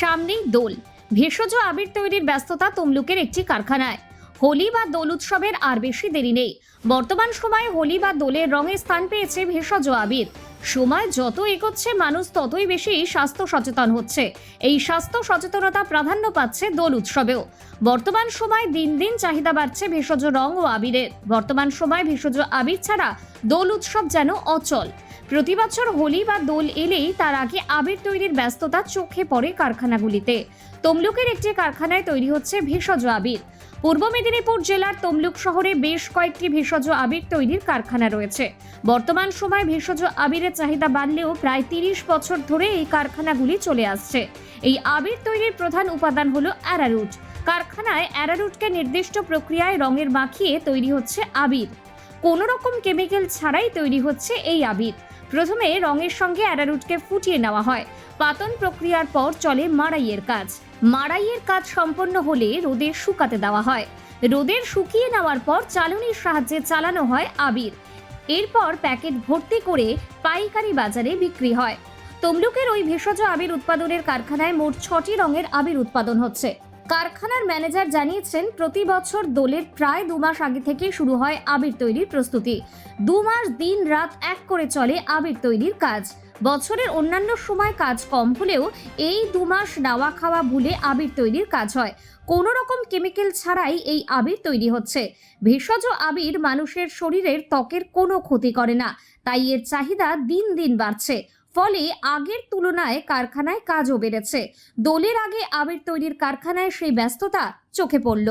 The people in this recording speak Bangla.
সামনেই দোল। ভেষজ আবির তৈরির ব্যস্ততা তমলুকের একটি কারখানায়। হোলি বা দোল উৎসবের আর বেশি দেরি নেই। বর্তমান সময়ে হোলি বা দোলের রঙে স্থান পেয়েছে ভেষজ আবির। সময় যত এগোচ্ছে, মানুষ ততই বেশি স্বাস্থ্য সচেতন হচ্ছে। এই স্বাস্থ্য সচেতনতা প্রাধান্য পাচ্ছে দোল উৎসবেও। বর্তমান সময় দিন দিন চাহিদা বাড়ছে ভেষজ রং ও আবিরের। বর্তমান সময় ভেষজ আবির ছাড়া দোল উৎসব যেন অচল। প্রতি বছর হোলি বা দোল এলেই তার আগে আবির তৈরির ব্যস্ততা চোখে পড়ে কারখানাগুলিতে। তমলুকের একটি কারখানায় তৈরি হচ্ছে ভেষজ আবির। পূর্ব মেদিনীপুর জেলার তমলুক শহরে বেশ কয়েকটি ভেষজ আবির তৈরির কারখানা রয়েছে। বর্তমান সময় ভেষজ আবিরের চাহিদা বাড়লেও প্রায় তিরিশ বছর ধরে এই কারখানাগুলি চলে আসছে। এই আবির তৈরির প্রধান উপাদান হলো অ্যারারুট। কারখানায় অ্যারারুটকে নির্দিষ্ট প্রক্রিয়ায় রঙের মাখিয়ে তৈরি হচ্ছে আবির। কোনো রকম কেমিক্যাল ছাড়াই তৈরি হচ্ছে এই আবির। প্রথমে রঙের সঙ্গে অ্যারারুটকে ফুটিয়ে নেওয়া হয়। পাতন প্রক্রিয়ার পর চলে মাড়াইয়ের কাজ। মাড়াইয়ের কাজ সম্পন্ন হলে রোদে শুকাতে দেওয়া হয়। রোদের শুকিয়ে নেওয়ার পর চালনির সাহায্যে চালানো হয় আবির। এরপর প্যাকেট ভর্তি করে পাইকারি বাজারে বিক্রি হয়। তমলুকের ওই ভেষজ আবির উৎপাদনের কারখানায় মোট ছটি রঙের আবির উৎপাদন হচ্ছে। কারখানার ম্যানেজার জানিয়েছেন, প্রতি বছর দোলের প্রায় দু মাস আগে থেকে শুরু হয় আবির তৈরির প্রস্তুতি। দু মাস দিন রাত এক করে চলে আবির তৈরির কাজ। বছরের অন্যান্য সময় কাজ কম হলেও এই দু মাস নাওয়া খাওয়া ভুলে আবির তৈরির কাজ হয়। কোনো রকম কেমিক্যাল ছাড়াই এই আবির তৈরি হচ্ছে। ভেষজ আবির মানুষের শরীরের ত্বকের কোনো ক্ষতি করে না, তাই এর চাহিদা দিন দিন বাড়ছে। ফলে আগের তুলনায় কারখানায় কাজও বেড়েছে। দলের আগে আবির তৈরির কারখানায় সেই ব্যস্ততা চোখে পড়ল।